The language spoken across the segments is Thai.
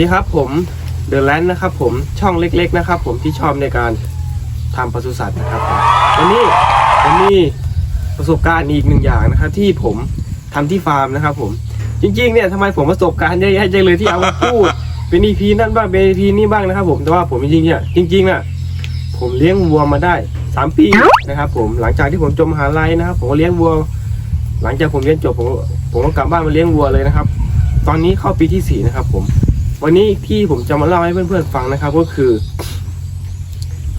นี่ครับผมเดอะแลนด์นะครับผมช่องเล็กๆนะครับผมที่ชอบในการทำปศุสัตว์นะครับผมวันนี้ผมมีประสบการณ์อีกหนึ่งอย่างนะครับที่ผมทำที่ฟาร์มนะครับผมจริงๆเนี่ยทำไมผมประสบการณ์เยอะแยะจังเลยที่เอามาพูดเป็นอีพีนั่นบ้างเป็นอีพีนี้บ้างนะครับ ผมแต่ว่าผมจริงๆเนี่ยจริงๆน่ะผมเลี้ยงวัวมาได้สามปีนะครับ ผมหลังจากที่ผมจบมหาลัยนะครับ ผมก็เลี้ยงวัว หลังจากผมเรียนจบผมผมก็กลับบ้านมาเลี้ยงวัวเลยนะครับ ตอนนี้เข้าปีที่สี่นะครับผม วันนี้ที่ผมจะมาเล่าให้เพื่อนๆฟังนะครับก็คือ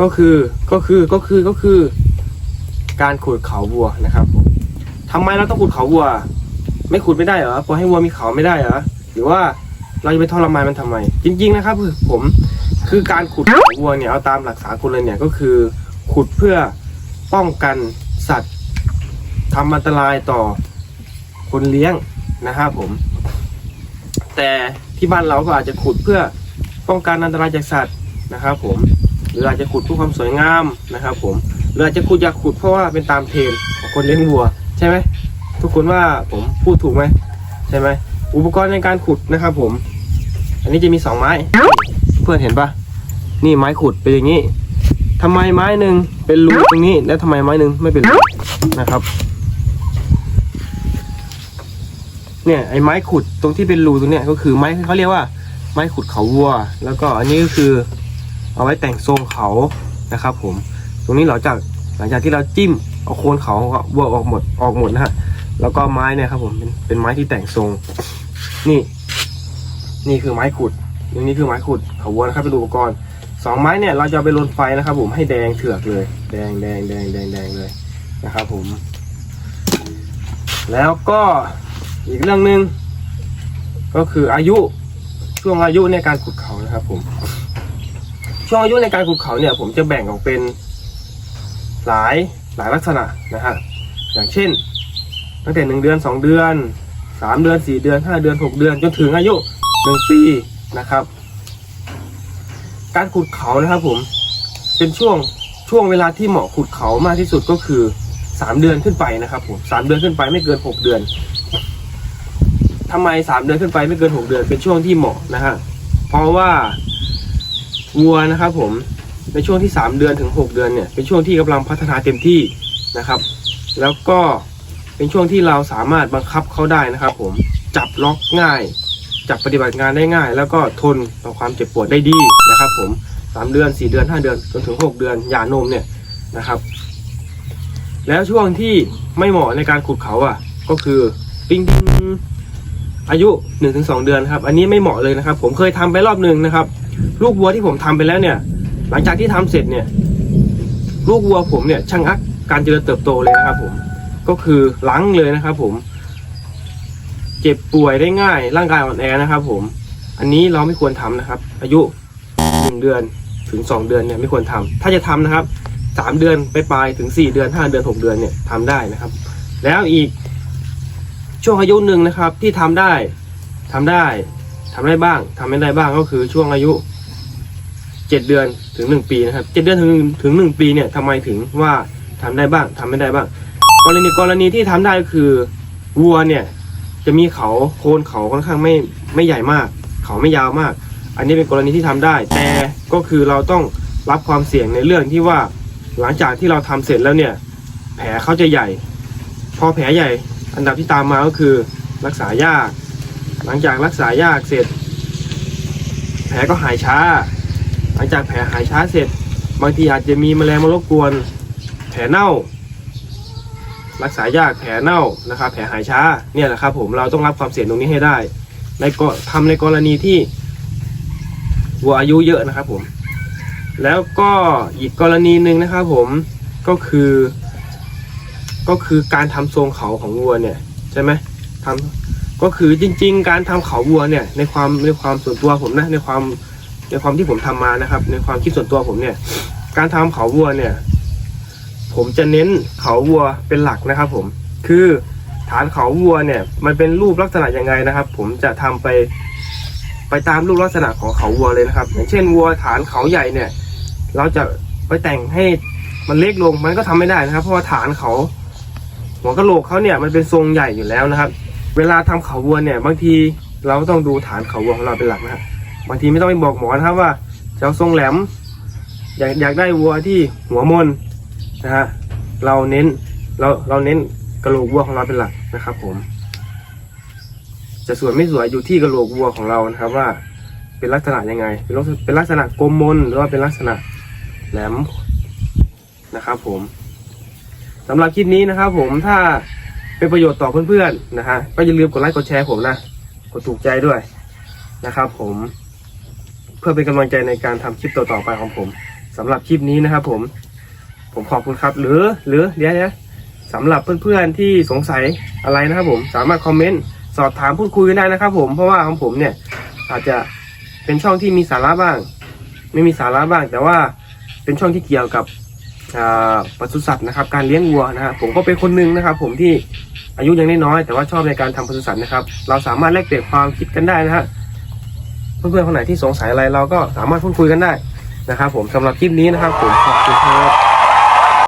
ก็คือก็คือก็คือก็คือ การขุดเขาวัวนะครับผมทำไมเราต้องขุดเขาวัว ไม่ขุดไม่ได้เหรอปล่อยให้วัวมีเขาไม่ได้เหรอหรือว่าเราจะไปทรมานมันทำไม จริง ๆ นะครับคือผมคือการขุดเขาวัวเนี่ยเอาตามหลักสากลเลยเนี่ยก็คือ ขุดเพื่อป้องกันสัตว์ทำอันตรายต่อคนเลี้ยงนะครับผม แต่ที่บ้านเราก็อาจจะขุดเพื่อป้องกันอันตรายจากสัตว์นะครับ ผมหรืออาจจะขุดเพื่อความสวยงามนะครับ ผมหรืออาจจะขุดอยากขุดเพราะว่าเป็นตามเทรนของคนเลี้ยงวัว ใช่ไหมทุกคนว่าผมพูดถูกไหมใช่ไหมอุปกรณ์ในการขุดนะครับผม อันนี้จะมีสองไม้ เพื่อนเห็นปะนี่ไม้ขุดเป็นอย่างนี้ทำไมไม้หนึ่งเป็นรูตรงนี้ แล้วทำไมไม้หนึ่งไม่เป็นรูนะครับ เนี่ยไอ้ไม้ขุดตรงที่เป็นรูตรงเนี้ยก็คือไม้เขาเรียกว่า ไม้ขุดเขาวัว แล้วก็อันนี้ก็คือเอาไว้แต่งทรงเขานะครับ ผม ตรงนี้หลังจากหลังจากที่เราจิ้มเอาโคนเขาวัวออกหมดออกหมดนะฮะแล้วก็ไม้เนี่ยครับ ผมเป็นเป็นไม้ที่แต่งทรง นี่ นี่คือไม้ขุดอันนี้คือไม้ขุดเขาวัวนะครับเป็นอุปกรณ์สองไม้เนี่ยเราจะไปลนไฟนะครับ ผมให้แดงเถือกเลย แดงแดงแดงแดงแดงเลยนะครับ ผม แล้วก็ อีกเรื่องหนึ่งก็คืออายุช่วงอายุในการขุดเขานะครับ ผม ช่วงอายุในการขุดเขาเนี่ย ผมจะแบ่งออกเป็นหลายหลายลักษณะนะฮะอย่างเช่น ตั้งแต่หนึ่งเดือนสองเดือนสามเดือนสี่เดือนห้าเดือนหกเดือนจนถึงอายุหนึ่งปีนะครับ การขุดเขานะครับผมเป็นช่วงช่วงเวลาที่เหมาะขุดเขามากที่สุดก็คือสามเดือนขึ้นไปนะครับผมสามเดือนขึ้นไปไม่เกินหกเดือน ทำไมสามเดือนขึ้นไปไม่เกินหกเดือนเป็นช่วงที่เหมาะนะฮะเพราะว่าวัวนะครับผมในช่วงที่สามเดือนถึงหกเดือนเนี่ยเป็นช่วงที่กำลังพัฒนาเต็มที่นะครับ แล้วก็เป็นช่วงที่เราสามารถบังคับเขาได้นะครับผมจับล็อกง่าย จับปฏิบัติงานได้ง่าย แล้วก็ทนต่อความเจ็บปวดได้ดีนะครับผมสามเดือนสี่เดือนห้าเดือนจนถึงหกเดือนหย่านมเนี่ยนะครับ แล้วช่วงที่ไม่เหมาะในการขุดเขาอะ ก็คือปิ้งปิ้ง อายุหนึ่งถึงสองเดือนครับ อันนี้ไม่เหมาะเลยนะครับ ผมเคยทำไปรอบหนึ่งนะครับ ลูกวัวที่ผมทำไปแล้วเนี่ย หลังจากที่ทำเสร็จเนี่ย ลูกวัวผมเนี่ยช่างอักการเจริญเติบโตเลยนะครับ ผม ก็คือล้างเลยนะครับ ผม เจ็บป่วยได้ง่าย ร่างกายอ่อนแอนะครับ ผม อันนี้เราไม่ควรทำนะครับ อายุหนึ่งเดือนถึงสองเดือนเนี่ยไม่ควรทำถ้าจะทำนะครับสามเดือนไปปลายถึงสี่เดือนห้าเดือนหกเดือนเนี่ยทำได้นะครับ แล้วอีก ช่วงอายุหนึ่งนะครับ ที่ทำได้ทำได้ทำได้บ้างทำไม่ได้บ้างก็คือช่วงอายุเจ็ดเดือนถึงหนึ่งปีนะครับเจ็ดเดือนถึงถึงหนึ่งปีเนี่ยทำไมถึงว่าทำได้บ้างทำไม่ได้บ้าง กรณีกรณีที่ทำได้ก็คือวัวเนี่ยจะมีเขาโคนเขาค่อนข้างไม่ไม่ใหญ่มาก เขาไม่ยาวมาก อันนี้เป็นกรณีที่ทำได้ แต่ก็คือเราต้องรับความเสี่ยงในเรื่องที่ว่าหลังจากที่เราทำเสร็จแล้วเนี่ย แผลเขาจะใหญ่ พอแผลใหญ่ อันดับที่ตามมาก็คือรักษายาก หลังจากรักษายากเสร็จ แผลก็หายช้า หลังจากแผลหายช้าเสร็จ บางทีอาจจะมีแมลงมารบกวน แผลเน่า รักษายากแผลเน่านะครับแผลหายช้าเนี่ยแหละครับผมเราต้องรับความเสี่ยงตรงนี้ให้ได้ ในก็ทำในกรณีที่วัวอายุเยอะนะครับผมแล้วก็อีกกรณีหนึ่งนะครับผมก็คือ ก็คือการทำทรงเขาของวัวเนี่ยใช่ไหมทำก็คือจริง ๆ การทำเขาวัวเนี่ยในความในความส่วนตัวผมนะในความในความที่ผมทำมานะครับ ในความคิดส่วนตัวผมเนี่ย การทำเขาวัวเนี่ย ผมจะเน้นเขาวัวเป็นหลักนะครับ ผมคือฐานเขาวัวเนี่ย มันเป็นรูปลักษณะยังไงนะครับ ผมจะทำไปไปตามรูปลักษณะของเขาวัวเลยนะครับ อย่างเช่นวัวฐานเขาใหญ่เนี่ย เราจะไปแต่งให้มันเล็กลงมันก็ทำไม่ได้นะครับ เพราะว่าฐานเขา หัวกะโหลกเขาเนี่ยมันเป็นทรงใหญ่อยู่แล้วนะครับ เวลาทำเขาวัวเนี่ย บางทีเราต้องดูฐานเขาวัวของเราเป็นหลักนะฮะบางทีไม่ต้องไปบอกหมอนะครับว่าจะเอาทรงแหลม อยากอยากได้วัวที่หัวมนนะฮะเราเน้นเราเราเน้นกระโหลกวัวของเราเป็นหลักนะครับ ผม จะสวยไม่สวยอยู่ที่กระโหลกวัวของเรานะครับว่าเป็นลักษณะยังไง เป็นเป็นลักษณะกลมมนหรือว่าเป็นลักษณะแหลมนะครับผม สำหรับคลิปนี้นะครับผมถ้าเป็นประโยชน์ต่อเพื่อนๆนะฮะก็อย่าลืมกดไลค์กดแชร์ผมนะ กดถูกใจด้วยนะครับ ผมเพื่อเป็นกำลังใจในการทำคลิปต่อๆไปของผมสำหรับคลิปนี้นะครับผมผมขอบคุณครับหรือหรือเดี๋ยวนะสำหรับเพื่อนๆที่สงสัยอะไรนะครับผมสามารถคอมเมนต์สอบถามพูดคุยกันได้นะครับ ผมเพราะว่าของผมเนี่ยอาจจะเป็นช่องที่มีสาระบ้าง ไม่มีสาระบ้าง แต่ว่าเป็นช่องที่เกี่ยวกับ ปศุสัตว์นะครับการเลี้ยงวัวนะฮะผมก็เป็นคนหนึงนะครับ ผมที่อายุยังน้อยแต่ว่าชอบในการทำปศุสัตว์นะครับ เราสามารถแลกเปลี่ยนความคิดกันได้นะฮะเพื่อนๆคนไหนที่สงสัยอะไรเราก็สามารถพูดคุยกันได้นะครับ ผมสำหรับคลิปนี้นะครับ ผมขอบคุณครับ